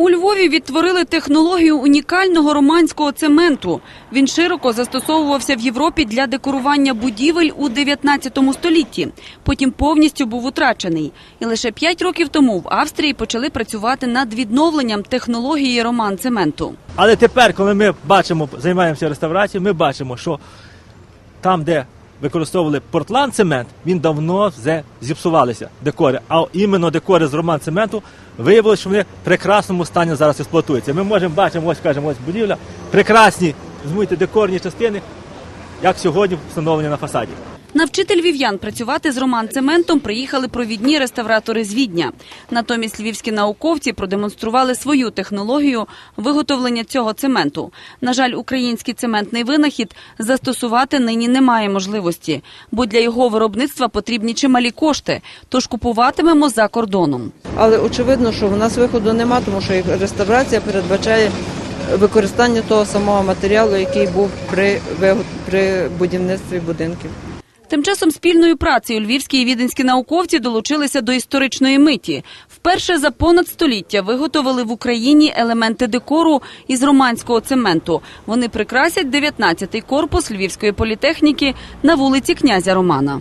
У Львові відтворили технологію унікального романського цементу. Він широко застосовувався в Європі для декорування будівель у 19 столітті. Потім повністю був утрачений. І лише 5 років тому в Австрії почали працювати над відновленням технології роман цементу. Але тепер, коли ми бачимо, займаємося реставрацією, ми бачимо, що там, де використовували портланд цемент, він давно вже зіпсувалися декори. А іменно декори з роман цементу виявилося, що вони в прекрасному стані зараз експлуатуються. Ми можемо бачимо, ось кажемо, ось будівля, прекрасні змуйте декорні частини, як сьогодні встановлені на фасаді. Навчити львів'ян працювати з роман цементом приїхали провідні реставратори з Відня. Натомість львівські науковці продемонстрували свою технологію виготовлення цього цементу. На жаль, український цементний винахід застосувати нині немає можливості, бо для його виробництва потрібні чималі кошти. Тож купуватимемо за кордоном. Але очевидно, що в нас виходу нема, тому що їх реставрація передбачає використання того самого матеріалу, який був при, при будівництві будинків. Тим часом спільною працею львівські і віденські науковці долучилися до історичної миті. Вперше за понад століття виготовили в Україні елементи декору із романського цементу. Вони прикрасять 19-й корпус львівської політехніки на вулиці князя Романа.